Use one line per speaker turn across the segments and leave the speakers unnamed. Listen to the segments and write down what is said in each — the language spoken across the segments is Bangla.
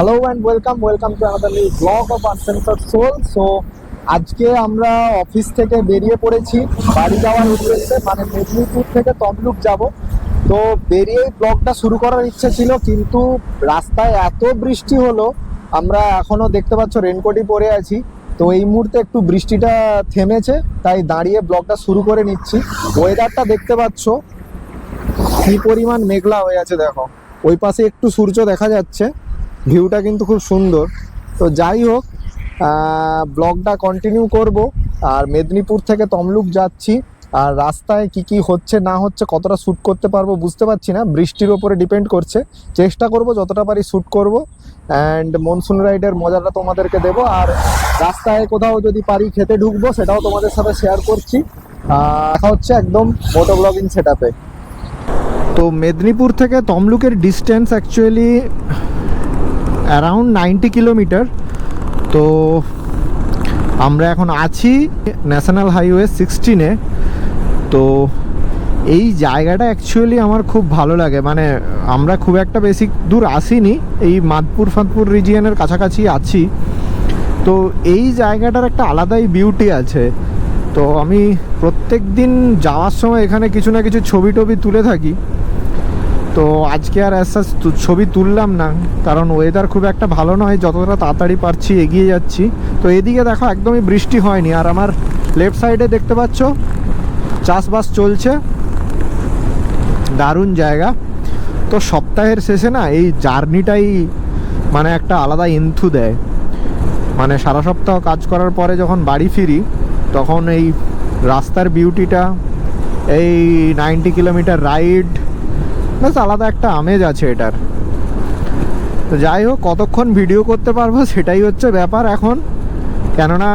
Hello and welcome welcome to আমাদের new blog of uncensored soul so আজকে আমরা অফিস থেকে বেরিয়ে পড়েছি। বাড়ি যাওয়ার উদ্দেশ্যে মানে মেদিনীপুর থেকে তমলুক যাব। তো বেরিয়েই ব্লগটা শুরু করার ইচ্ছে ছিল, কিন্তু রাস্তায় এত বৃষ্টি হলো, আমরা এখনও দেখতে পাচ্ছ রেনকোটই পরে আছি। তো এই মুহূর্তে একটু বৃষ্টিটা থেমেছে, তাই দাঁড়িয়ে ব্লগটা শুরু করে নিচ্ছি। ওয়েদারটা দেখতে পাচ্ছ, কি পরিমাণ মেঘলা হয়ে আছে দেখো। ওই পাশে একটু সূর্য দেখা যাচ্ছে। ভিউটা কিন্তু খুব সুন্দর। তো যাই হোক ব্লগটা কন্টিনিউ করব। আর মেদিনীপুর থেকে তমলুক যাচ্ছি। আর রাস্তায় কি কি হচ্ছে, না হচ্ছে, কতটা শ্যুট করতে পারব বুঝতে পারছি না। বৃষ্টির ওপরে ডিপেন্ড করছে। চেষ্টা করব যতটা পারি শ্যুট করব। অ্যান্ড মনসুন রাইডের মজাটা তোমাদেরকে দেবো। আর রাস্তায় কোথাও যদি পারি খেতে ঢুকবো, সেটাও তোমাদের সাথে শেয়ার করছি। দেখা হচ্ছে একদম মোটো ব্লগিং সেট তো মেদিনীপুর থেকে তমলুকের distance actually around ninety kilometre তো আমরা এখন আছি ন্যাশনাল হাইওয়ে সিক্সটিনে তো এই জায়গাটা অ্যাকচুয়ালি আমার খুব ভালো লাগে। মানে আমরা খুব একটা বেশি দূর আসিনি। এই মাদপুর ফাদপুর রিজিয়নের কাছাকাছি আছি। তো এই জায়গাটার একটা আলাদাই বিউটি আছে। তো আমি প্রত্যেক দিন যাওয়ার সময় এখানে কিছু না কিছু ছবি টবি তুলে থাকি। তো আজকে আর অ্যাজ সাচ ছবি তুললাম না, কারণ ওয়েদার খুব একটা ভালো নয়, যতটা তাড়াতাড়ি পারছি এগিয়ে যাচ্ছি। তো এদিকে দেখো একদমই বৃষ্টি হয়নি, আর আমার লেফট সাইডে দেখতে পাচ্ছ, চাষবাস চলছে। দারুণ জায়গা। তো সপ্তাহের শেষে না এই জার্নিটাই মানে একটা আলাদা ইন্থু দেয়। মানে সারা সপ্তাহ কাজ করার পরে যখন বাড়ি ফিরি, তখন এই রাস্তার বিউটিটা এই নাইনটি কিলোমিটার রাইড বেশ আলাদা একটা আমেজ আছে এটার। তো যাই হোক, কতক্ষণ ভিডিও করতে পারব সেটাই হচ্ছে ব্যাপার এখন। কেননা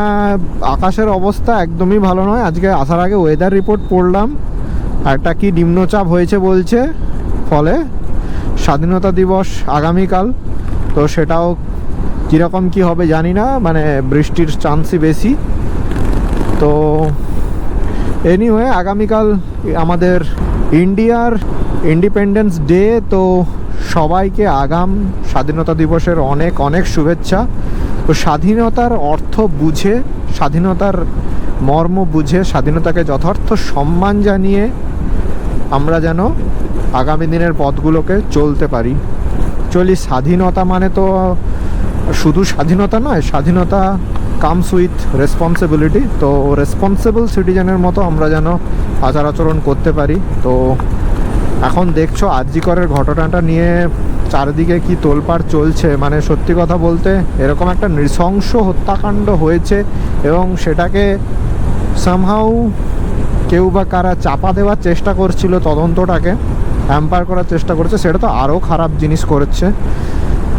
আকাশের অবস্থা একদমই ভালো নয়। আজকে আসার আগে ওয়েদার রিপোর্ট পড়লাম। একটা কি নিম্নচাপ হয়েছে বলছে, ফলে স্বাধীনতা দিবস আগামীকাল। তো সেটাও কীরকম কি হবে জানি না মানে বৃষ্টির চান্সই বেশি। তো এনিওয়ে আগামীকাল আমাদের ইন্ডিয়ার ইন্ডিপেন্ডেন্স ডে তো সবাইকে আগাম স্বাধীনতা দিবসের অনেক অনেক শুভেচ্ছা। তো স্বাধীনতার অর্থ বুঝে, স্বাধীনতার মর্ম বুঝে, স্বাধীনতাকে যথার্থ সম্মান জানিয়ে আমরা যেন আগামী দিনের পথগুলোকে চলতে পারি। চলি স্বাধীনতা মানে তো শুধু স্বাধীনতা নয়, স্বাধীনতা কামস উইথ রেসপন্সিবিলিটি তো রেসপন্সিবল সিটিজেনের মতো আমরা যেন আচার আচরণ করতে পারি। তো এখন দেখছ আরজিকরের ঘটনাটা নিয়ে চারিদিকে কি তোলপাড় চলছে? মানে সত্যি কথা বলতে এরকম একটা নৃশংস হত্যাকাণ্ড হয়েছে এবং সেটাকে সামহাউ কেউ বা কারা চাপা দেওয়ার চেষ্টা করছিল তদন্তটাকে হ্যাম্পার করার চেষ্টা করছে, সেটা তো আরও খারাপ জিনিস করেছে।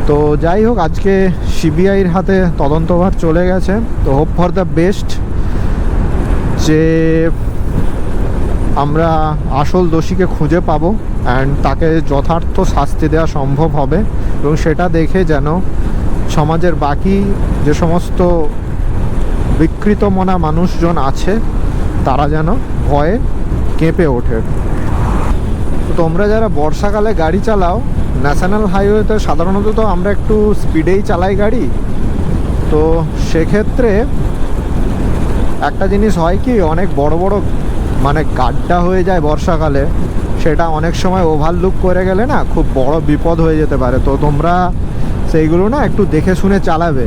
তো যাই হোক, আজকে সিবিআইয়ের হাতে তদন্তভার চলে গেছে। তো হোপ ফর দ্য বেস্ট যে আমরা আসল দোষীকে খুঁজে পাবো অ্যান্ড তাকে যথার্থ শাস্তি দেওয়া সম্ভব হবে এবং সেটা দেখে যেন সমাজের বাকি যে সমস্ত বিকৃত মনা মানুষজন আছে, তারা যেন ভয়ে কেঁপে ওঠে। তোমরা যারা বর্ষাকালে গাড়ি চালাও ন্যাশনাল হাইওয়েতে সাধারণত তো আমরা একটু স্পিডেই চালাই গাড়ি। তো সেক্ষেত্রে একটা জিনিস হয় কি, অনেক বড় বড় মানে গাড্ডা হয়ে যায় বর্ষাকালে, সেটা অনেক সময় ওভারলুক করে গেলে না খুব বড় বিপদ হয়ে যেতে পারে। তো তোমরা সেইগুলো না একটু দেখে শুনে চালাবে।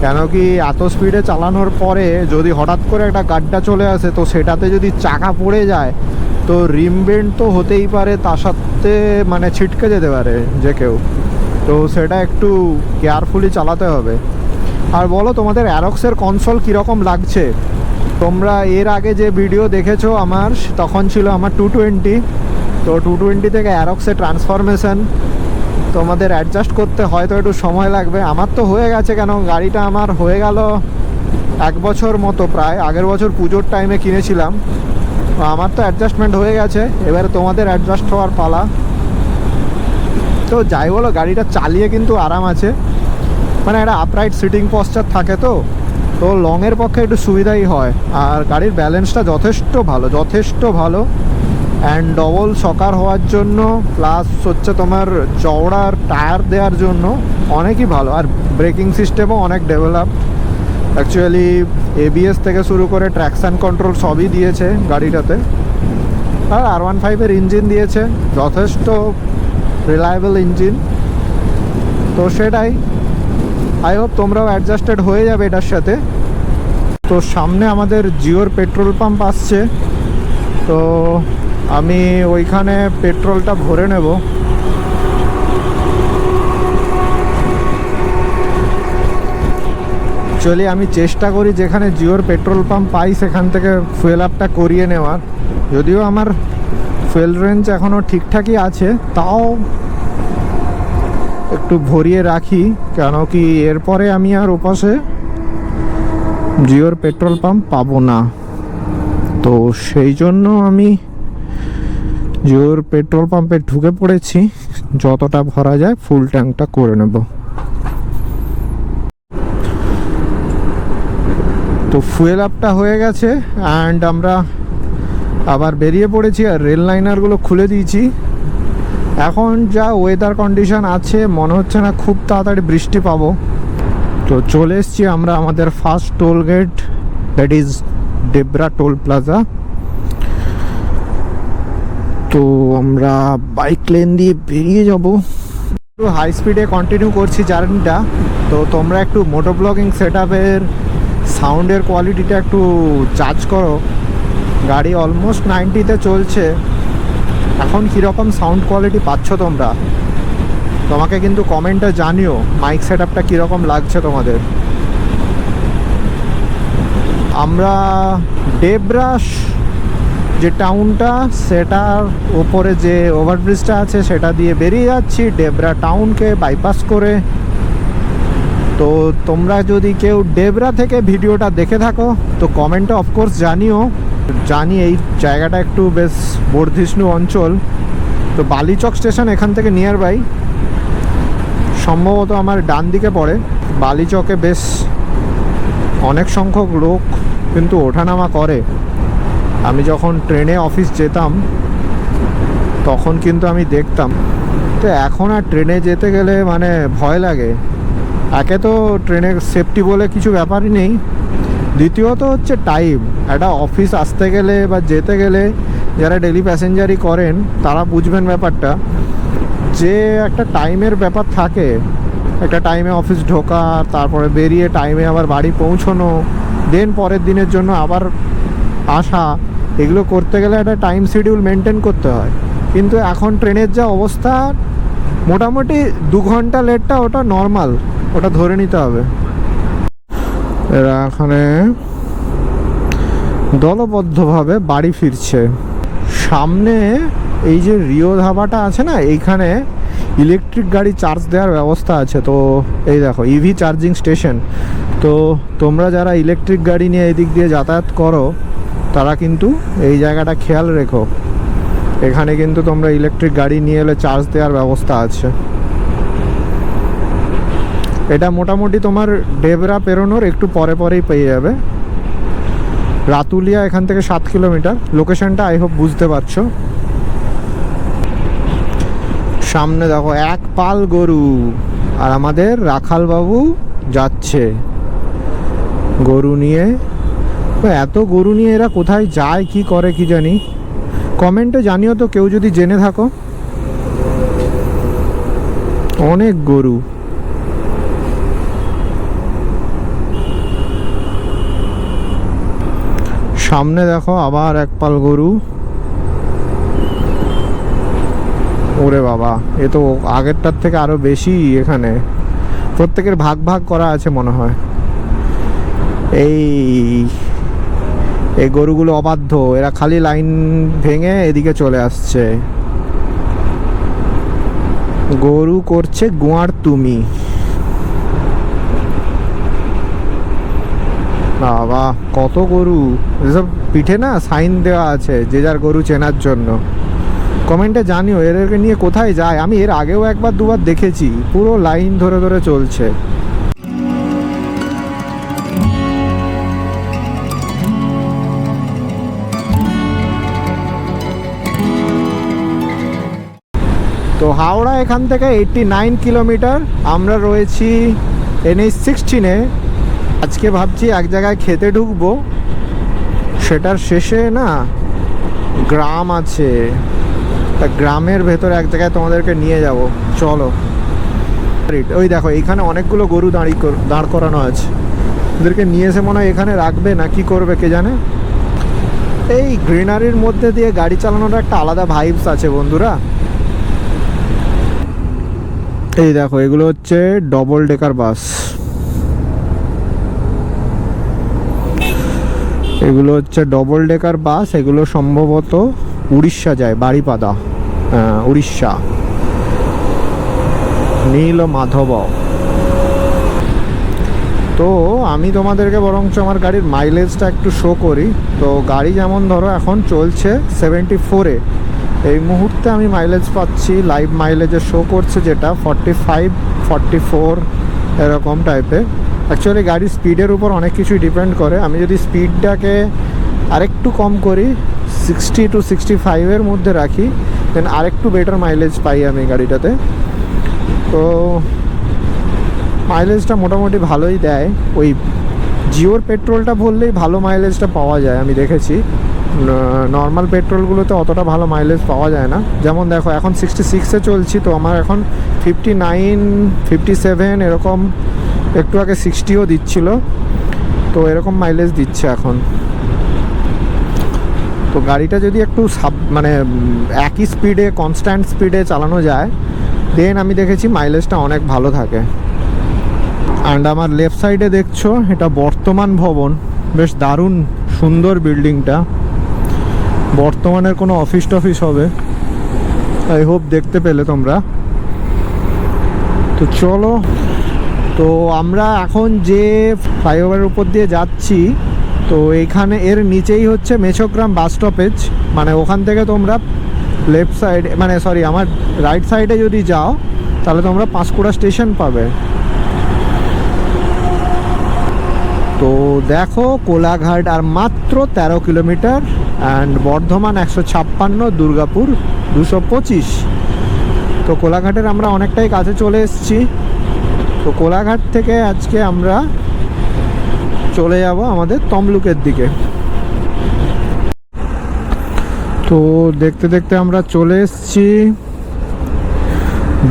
কেন কি এত স্পিডে চালানোর পরে যদি হঠাৎ করে একটা গাড্ডা চলে আসে, তো সেটাতে যদি চাকা পড়ে যায়, তো রিম রিমবেন্ড তো হতেই পারে তার সাথে মানে ছিটকে যেতে পারে যে কেউ। তো সেটা একটু কেয়ারফুলি চালাতে হবে। আর বলো তোমাদের অ্যারক্সের কনসোল কীরকম লাগছে? তোমরা এর আগে যে ভিডিও দেখেছ আমার, তখন ছিল আমার টু টোয়েন্টি তো টু টোয়েন্টি থেকে অ্যারক্সে ট্রান্সফরমেশন তোমাদের অ্যাডজাস্ট করতে হয়তো একটু সময় লাগবে। আমার তো হয়ে গেছে কেন? গাড়িটা আমার হয়ে গেল এক বছর মতো প্রায়। আগের বছর পুজোর টাইমে কিনেছিলাম। আমার তো অ্যাডজাস্টমেন্ট হয়ে গেছে। এবারে তোমাদের অ্যাডজাস্ট হওয়ার পালা। তো যাই বলো, গাড়িটা চালিয়ে কিন্তু আরাম আছে। মানে একটা আপরাইট সিটিং পশ্চার থাকে তো। তো লংয়ের পক্ষে একটু সুবিধাই হয়। আর গাড়ির ব্যালেন্সটা যথেষ্ট ভালো যথেষ্ট ভালো। অ্যান্ড ডবল সকার হওয়ার জন্য প্লাস হচ্ছে তোমার চওড়ার টায়ার দেওয়ার জন্য অনেকই ভালো। আর ব্রেকিং সিস্টেমও অনেক ডেভেলপ অ্যাকচুয়ালি এবিএস থেকে শুরু করে ট্র্যাকশান কন্ট্রোল সবই দিয়েছে গাড়িটাতে। আর আর ওয়ান ফাইভের ইঞ্জিন দিয়েছে, যথেষ্ট রিলায়েবল ইঞ্জিন তো সেটাই। আই হোপ তোমরাও অ্যাডজাস্টেড হয়ে যাবে এটার সাথে। তো সামনে আমাদের জিওর পেট্রোল পাম্প আসছে। তো আমি ওইখানে পেট্রোলটা ভরে নেব। চলি, আমি চেষ্টা করি যেখানে জিওর পেট্রোল পাম্প পাই সেখান থেকে ফুয়েল আপটা করিয়ে নেওয়ার। যদিও আমার ফুয়েল রেঞ্জ এখনও ঠিকঠাকই আছে, তাও একটু ভরিয়ে রাখি, কেন কি এরপরে আমি আর ওপাশে জিওর পেট্রোল পাম্প পাবো না। তো সেই জন্য আমি জিওর পেট্রোল পাম্পে ঢুকে পড়েছি। যতটা ভরা যায় ফুল ট্যাঙ্কটা করে নেব। তো ফুয়েল আপটা হয়ে গেছে অ্যান্ড আমরা আবার বেরিয়ে পড়েছি আর রেল লাইনারগুলো খুলে দিয়েছি। এখন যা ওয়েদার কন্ডিশন আছে, মনে হচ্ছে না খুব তাড়াতাড়ি বৃষ্টি পাবো। তো চলে এসছি আমরা আমাদের first toll gate that is Debra toll plaza তো আমরা বাইক লেন দিয়ে বেরিয়ে যাব। একটু হাই স্পিডে কন্টিনিউ করছি জার্নিটা তো তোমরা একটু মোটো ব্লগিং সেট আপের সাউন্ডের কোয়ালিটিটা একটু চার্জ করো। গাড়ি অলমোস্ট নাইনটিতে চলছে। এখন কীরকম সাউন্ড কোয়ালিটি পাচ্ছ তোমরা? তোমাকে কিন্তু কমেন্টে জানিও মাইক সেট আপটা কীরকম লাগছে তোমাদের। আমরা ডেব্রাস যে টাউনটা সেটার ওপরে যে ওভারব্রিজটা আছে, সেটা দিয়ে বেরিয়ে যাচ্ছি ডেবরা টাউনকে বাইপাস করে। তো তোমরা যদি কেউ ডেবরা থেকে ভিডিওটা দেখে থাকো, তো কমেন্টে অফকোর্স জানিও। জানি এই জায়গাটা একটু বেশ বর্ধিষ্ণু অঞ্চল। তো বালিচক স্টেশন এখান থেকে নিয়ার বাই সম্ভবত আমার ডান দিকে পড়ে। বালিচকে বেশ অনেক সংখ্যক লোক কিন্তু ওঠানামা করে। আমি যখন ট্রেনে অফিস যেতাম, তখন কিন্তু আমি দেখতাম। তো এখন আর ট্রেনে যেতে গেলে মানে ভয় লাগে। একে তো ট্রেনের সেফটি বলে কিছু ব্যাপারই নেই। দ্বিতীয়ত হচ্ছে টাইম একটা অফিস আসতে গেলে বা যেতে গেলে যারা ডেলি প্যাসেঞ্জারই করেন, তারা বুঝবেন ব্যাপারটা। যে একটা টাইমের ব্যাপার থাকে, একটা টাইমে অফিস ঢোকা, তারপরে বেরিয়ে টাইমে আবার বাড়ি পৌঁছনো দেন পরের দিনের জন্য আবার আসা, এগুলো করতে গেলে একটা টাইম শিডিউল মেনটেন করতে হয়। কিন্তু এখন ট্রেনের যা অবস্থা, মোটামুটি দু ঘণ্টা লেটটা ওটা নর্মাল ওটা ধরে নিতে হবে। এরা এখানে দলবদ্ধভাবে বাড়ি ফিরছে। সামনে এই যে রিও ধাবাটা আছে না, এইখানে ইলেকট্রিক গাড়ি চার্জ দেওয়ার ব্যবস্থা আছে। তো এই দেখো ইভি চার্জিং স্টেশন তো তোমরা যারা ইলেকট্রিক গাড়ি নিয়ে এদিক দিয়ে যাতায়াত করো, তারা কিন্তু এই জায়গাটা খেয়াল রেখো। এখানে কিন্তু তোমরা ইলেকট্রিক গাড়ি নিয়ে এলে চার্জ দেওয়ার ব্যবস্থা আছে। এটা মোটামুটি তোমার ডেবরা পেরোনোর একটু পরে পরেই পেয়ে যাবে। রাতুলিয়া এখান থেকে সাত কিলোমিটার। লোকেশনটা আই হোপ বুঝতে পারছ। সামনে দেখো, এক পাল গরু। আর আমাদের রাখাল বাবু যাচ্ছে। গরু নিয়ে। এত গরু নিয়ে এরা কোথায় যায়, কি করে, কি জানি। কমেন্টে জানিও তো কেউ যদি জেনে থাকো। অনেক গরু। সামনে দেখো আবার এক পাল গরু। ওরে বাবা, এ তো আগেরটার থেকে আরও বেশি এখানে। প্রত্যেকের ভাগ ভাগ করা আছে মনে হয়। এই এই গরুগুলো অবাধ্য, এরা খালি লাইন ভেঙে এদিকে চলে আসছে। গরু করছে গোয়ার তুমি। বাবা, কত গরু? এসব পিঠে না সাইন দেওয়া আছে, যে যার গরু চেনার জন্য। কমেন্টে জানিও, এদেরকে নিয়ে কোথায় যায়? আমি এর আগেও একবার, দুবার দেখেছি। পুরো লাইন ধরে ধরে চলছে। তো হাওড়া এখান থেকে এইটটি নাইন কিলোমিটার আমরা রয়েছি এনএইচ সিক্সটিনে আজকে ভাবছি এক জায়গায় খেতে ঢুকবো। সেটার শেষে না গ্রাম আছে। তা গ্রামের ভেতরে এক জায়গায় তোমাদেরকে নিয়ে যাব। চলো। ওই দেখো, এখানে অনেকগুলো গরু দাঁড়ি দাঁড় করানো আছে। ওদেরকে নিয়ে এসে মনে হয় এখানে রাখবে না, কি করবে কে জানে? এই গ্রিনারির মধ্যে দিয়ে গাড়ি চালানোর একটা আলাদা ভাইবস আছে বন্ধুরা। এই দেখো, এগুলো হচ্ছে ডবল ডেকার বাস এগুলো হচ্ছে ডবল ডেকার বাস এগুলো সম্ভবত উড়িষ্যা যায় বাড়িপাদা উড়িষ্যা। নীল মাধব তো আমি তোমাদেরকে বরঞ্চ আমার গাড়ির মাইলেজটা একটু শো করি। তো গাড়ি যেমন ধরো এখন চলছে সেভেন্টি ফোরে এই মুহূর্তে আমি মাইলেজ পাচ্ছি লাইভ মাইলেজে শো করছে যেটা ফর্টি ফাইভ ফর্টি ফোর এরকম টাইপের অ্যাকচুয়ালি গাড়ির স্পিডের উপর অনেক কিছুই ডিপেন্ড করে। আমি যদি স্পিডটাকে আরেকটু কম করি সিক্সটি টু সিক্সটি ফাইভের মধ্যে রাখি দেন আরেকটু বেটার মাইলেজ পাই আমি গাড়িটাতে। তো মাইলেজটা মোটামুটি ভালোই দেয়। ওই জিওর পেট্রোলটা ভরলেই ভালো মাইলেজটা পাওয়া যায়, আমি দেখেছি। নর্মাল পেট্রোলগুলোতে অতটা ভালো মাইলেজ পাওয়া যায় না। যেমন দেখো, এখন সিক্সটি সিক্সে চলছি, তো আমার এখন ফিফটি নাইন ফিফটি সেভেন এরকম একটু আগে সিক্সটিও দিচ্ছিল। তো এরকম মাইলেজ দিচ্ছে এখন। তো গাড়িটা যদি একটু সাব মানে একই স্পিডে কনস্ট্যান্ট স্পিডে চালানো যায় দেন আমি দেখেছি মাইলেজটা অনেক ভালো থাকে। অ্যান্ড আমার লেফট সাইডে দেখছ, এটা বর্তমান ভবন। বেশ দারুণ, সুন্দর বিল্ডিংটা বর্তমানের কোনো অফিস টফিস হবে। আই হোপ দেখতে পেলে তোমরা। তো চলো তো আমরা এখন যে ফ্লাইওভারের উপর দিয়ে যাচ্ছি, তো এখানে এর নিচেই হচ্ছে মেছোগ্রাম বাস স্টপেজ মানে ওখান থেকে তোমরা লেফট সাইড মানে সরি আমার রাইট সাইডে যদি যাও, তাহলে তোমরা পাঁশকুড়া স্টেশন পাবে। তো দেখো, কোলাঘাট আর মাত্র তেরো কিলোমিটার অ্যান্ড বর্ধমান একশো ছাপ্পান্ন, দুর্গাপুর দুশো পঁচিশ। তো কোলাঘাটের আমরা অনেকটাই কাছে চলে এসেছি। তো কোলাঘাট থেকে আজকে আমরা চলে যাব আমাদের তমলুকের দিকে। তো দেখতে দেখতে আমরা চলে এসছি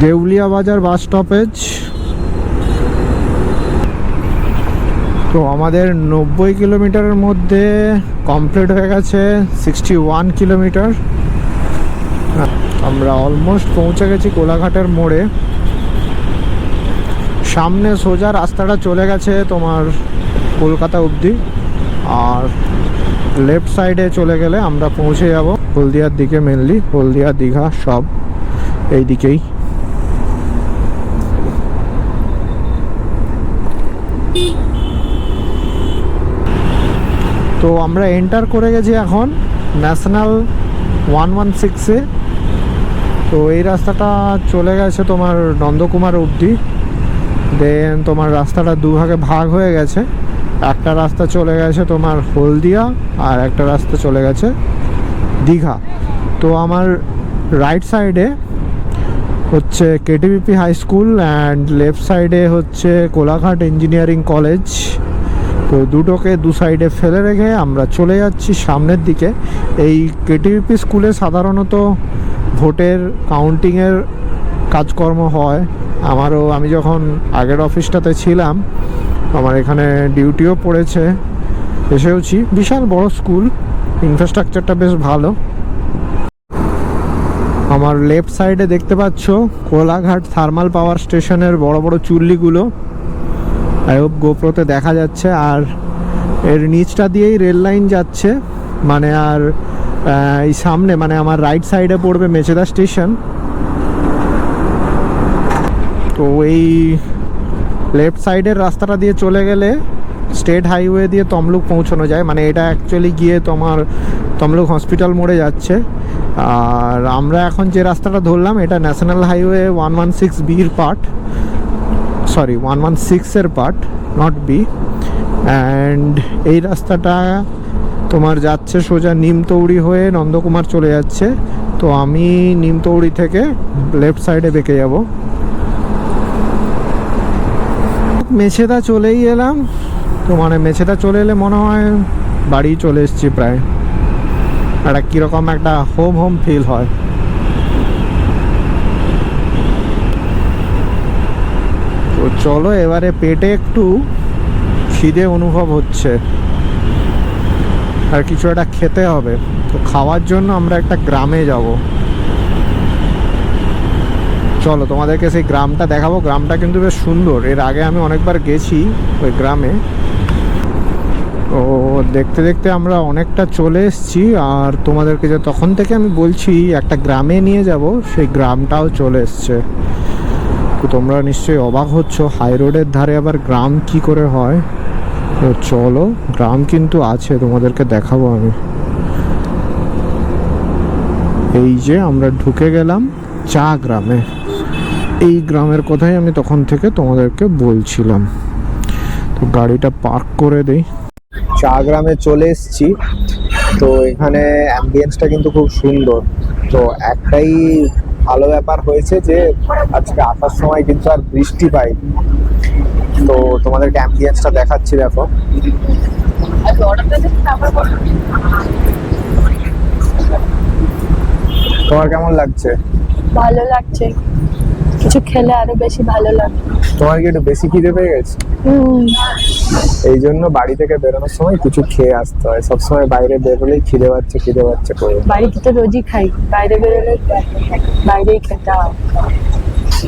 দেউলিয়া বাজার বাস স্টপেজ। তো আমাদের নব্বই কিলোমিটারের মধ্যে কমপ্লিট হয়ে গেছে, সিক্সটি ওয়ান কিলোমিটার। আমরা অলমোস্ট পৌঁছে গেছি কোলাঘাটের মোড়ে। সামনে সোজা রাস্তাটা চলে গেছে তোমার কলকাতা অবধি। আর লেফট সাইডে চলে গেলে আমরা পৌঁছে যাব হলদিয়ার দিকে মেনলি হলদিয়া, দীঘা সব এই দিকেই তো আমরা এন্টার করে গেছি এখন ন্যাশনাল ওয়ান ওয়ান সিক্সে তো এই রাস্তাটা চলে গেছে তোমার নন্দকুমার অবধি। দেন তোমার রাস্তাটা দুভাগে ভাগ হয়ে গেছে। একটা রাস্তা চলে গেছে তোমার হলদিয়া আর একটা রাস্তা চলে গেছে দীঘা। তো আমার রাইট সাইডে হচ্ছে KTBP high school and left সাইডে হচ্ছে কোলাঘাট ইঞ্জিনিয়ারিং কলেজ তো দুটোকে দু সাইডে ফেলে রেখে আমরা চলে যাচ্ছি সামনের দিকে। এই কেটিভিপি স্কুলে সাধারণত ভোটের কাউন্টিংয়ের কাজকর্ম হয়। আমারও, আমি যখন আগের অফিসটাতে ছিলাম, আমার এখানে ডিউটিও পড়েছে, এসেওছি। বিশাল বড় স্কুল ইনফ্রাস্ট্রাকচারটা বেশ ভালো। আমার লেফট সাইডে দেখতে পাচ্ছ, কোলাঘাট থার্মাল পাওয়ার স্টেশনের বড় বড় চুল্লিগুলো। হোপ গোপ্রোতে দেখা যাচ্ছে, আর এর নিচটা দিয়েই রেল লাইন যাচ্ছে। মানে আর এই সামনে মানে আমার রাইট সাইডে পড়বে মেচেদা স্টেশন। তো এই লেফট সাইডের রাস্তাটা দিয়ে চলে গেলে স্টেট হাইওয়ে দিয়ে তমলুক পৌঁছানো যায়। মানে এটা অ্যাকচুয়ালি গিয়ে তোমার তমলুক হসপিটাল মোড়ে যাচ্ছে। আর আমরা এখন যে রাস্তাটা ধরলাম, এটা national highway one one six বির পার্ট সরি ওয়ান ওয়ান সিক্সের পার্ট নট বি অ্যান্ড এই রাস্তাটা তোমার যাচ্ছে সোজা নিমতৌড়ি হয়ে নন্দকুমার চলে যাচ্ছে। তো আমি নিমতৌড়ি থেকে লেফট সাইডে বেঁকে যাব। মেছেদা চলেই এলাম। তো মানে মেছেদা চলে এলে মনে হয় বাড়ি চলে এসেছি প্রায়। একটা কীরকম একটা হোম হোম ফিল হয়। তো চলো এবারে পেটে একটু খিদে অনুভব হচ্ছে। আর কিছু একটা খেতে হবে। তো খাওয়ার জন্য আমরা একটা গ্রামে যাব। চলো, তোমাদেরকে সেই গ্রামটা দেখাবো। গ্রামটা কিন্তু বেশ সুন্দর। এর আগে আমি অনেকবার গেছি ওই গ্রামে। তো দেখতে দেখতে আমরা অনেকটা চলে এসেছি। আর তোমাদেরকে যে তখন থেকে আমি বলছি, একটা গ্রামে নিয়ে যাব, সেই গ্রামটাও চলে এসছে। তোমরা নিশ্চয়ই অবাক হচ্ছ হাই রোডের ধারে আবার গ্রাম কি করে হয়? তো চলো, গ্রাম কিন্তু আছে, তোমাদেরকে দেখাবো আমি। এই যে আমরা ঢুকে গেলাম চা গ্রামে। এই গ্রামের কথাই আমি তখন থেকে তোমাদেরকে বলছিলাম। তো গাড়িটা পার্ক করে দেই। চা গ্রামে চলে এসেছি। তো এখানে অ্যাম্বিয়েন্সটা কিন্তু খুব সুন্দর। তো একটাই ভালো ব্যাপার হয়েছে যে আজকে আসার সময় কিন্তু আর বৃষ্টি পাই তো তোমাদেরকে অ্যাম্বিয়েন্সটা দেখাচ্ছি দেখো। তোমার কেমন লাগছে?
ভালো লাগছে। কিছু খেলে আরও বেশি ভালো লাগে।
তোমার কি একটু বেশি খিদে পেয়ে গেছে?
হুম,
এই জন্য বাড়ি থেকে বেরোনোর সময় কিছু খেয়ে আসতে হয়। সবসময় বাইরে বেরোলেই খিদে পাচ্ছে খিদে পাচ্ছে করে।
বাড়িতে তো রোজই খাই। বাইরে বেরোলে বাইরেই খেতে হয়।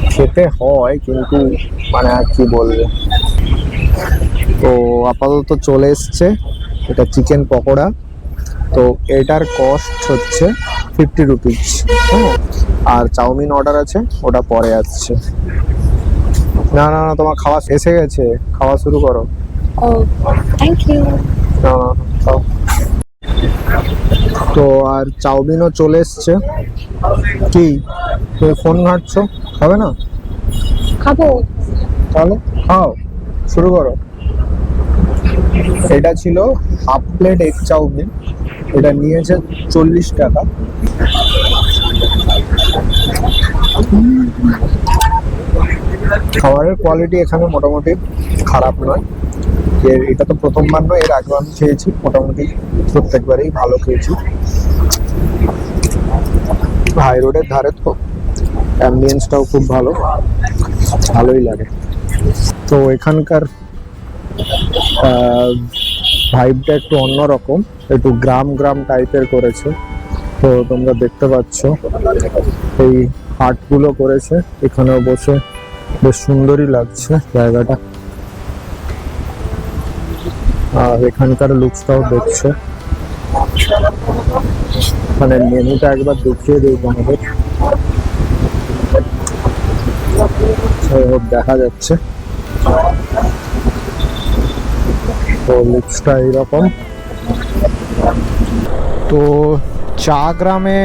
খেতে হয় কিন্তু মানে আর কি বলব। তো আপাতত চলে এসছে। এটা চিকেন পকোড়া। তো এটার কস্ট হচ্ছে ফিফটি রুপিস হ্যাঁ? আর চাউমিন অর্ডার আছে ওটা পরে আসছে। না না না তোমার খাওয়া এসে গেছে? খাওয়া শুরু করো।
থ্যাংক ইউ
না, না, না, খাও। তো আর চাউমিনও চলে এসছে। কি? তুমি ফোন ঘাঁটছো? হবে না?
খাব।
তাহলে খাও শুরু করো। এটা ছিল হাফ প্লেট এগ চাউমিন। এটা নিয়েছে চল্লিশ টাকা। খাবারের কোয়ালিটি এখানে মোটামুটি খারাপ নয়। এর, এটা তো প্রথমবার নয়, এর আগেও আমি খেয়েছি, মোটামুটি প্রত্যেকবারেই ভালো খেয়েছি। হাই রোডের ধারে তো অ্যাম্বিয়েন্সটাও খুব ভালো, ভালোই লাগে। তো এখানকার ভাইবটা একটু অন্যরকম, একটু গ্রাম গ্রাম টাইপের করেছে। তো তোমরা দেখতে পাচ্ছ, এই হাটগুলো করেছে, এখানেও বসে বেশ সুন্দরই লাগছে জায়গাটা। আর এখানকার লুকসটাও দেখছে। মানে মেনুটা একবার দেখিয়ে দিই তোমাদের। দেখা যাচ্ছে। তো লিপসটা এইরকম তো চা গ্রামে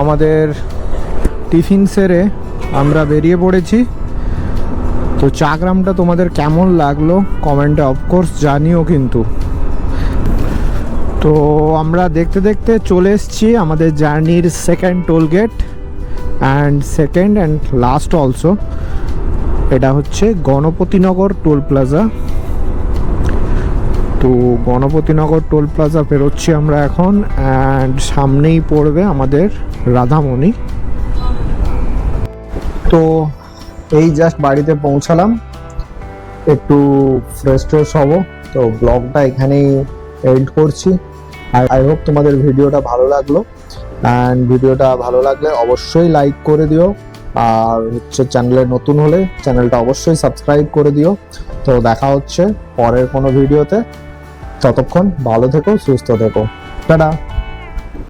আমাদের টিফিন সেরে আমরা বেরিয়ে পড়েছি। তো চা গ্রামটা তোমাদের কেমন লাগল কমেন্টে অফকোর্স জানিও কিন্তু। তো আমরা দেখতে দেখতে চলে এসেছি আমাদের জার্নির second toll gate and second and last also এটা হচ্ছে গণপতিনগর টোল প্লাজা তো গণপতিনগর টোল প্লাজা পেরোচ্ছি আমরা এখন অ্যান্ড সামনেই পড়বে আমাদের রাধামণি। তো এই জাস্ট বাড়িতে পৌঁছালাম। একটু ফ্রেশ ট্রেশ হব। তো ব্লগটা এখানেই এন্ড করছি। আর আই হোপ তোমাদের ভিডিওটা ভালো লাগল। অ্যান্ড ভিডিওটা ভালো লাগলে অবশ্যই লাইক করে দিও। আর হচ্ছে চ্যানেলে নতুন হলে চ্যানেলটা অবশ্যই সাবস্ক্রাইব করে দিও। তো দেখা হচ্ছে পরের কোনো ভিডিওতে। ততক্ষণ ভালো থেকো সুস্থ থেকো। টাটা।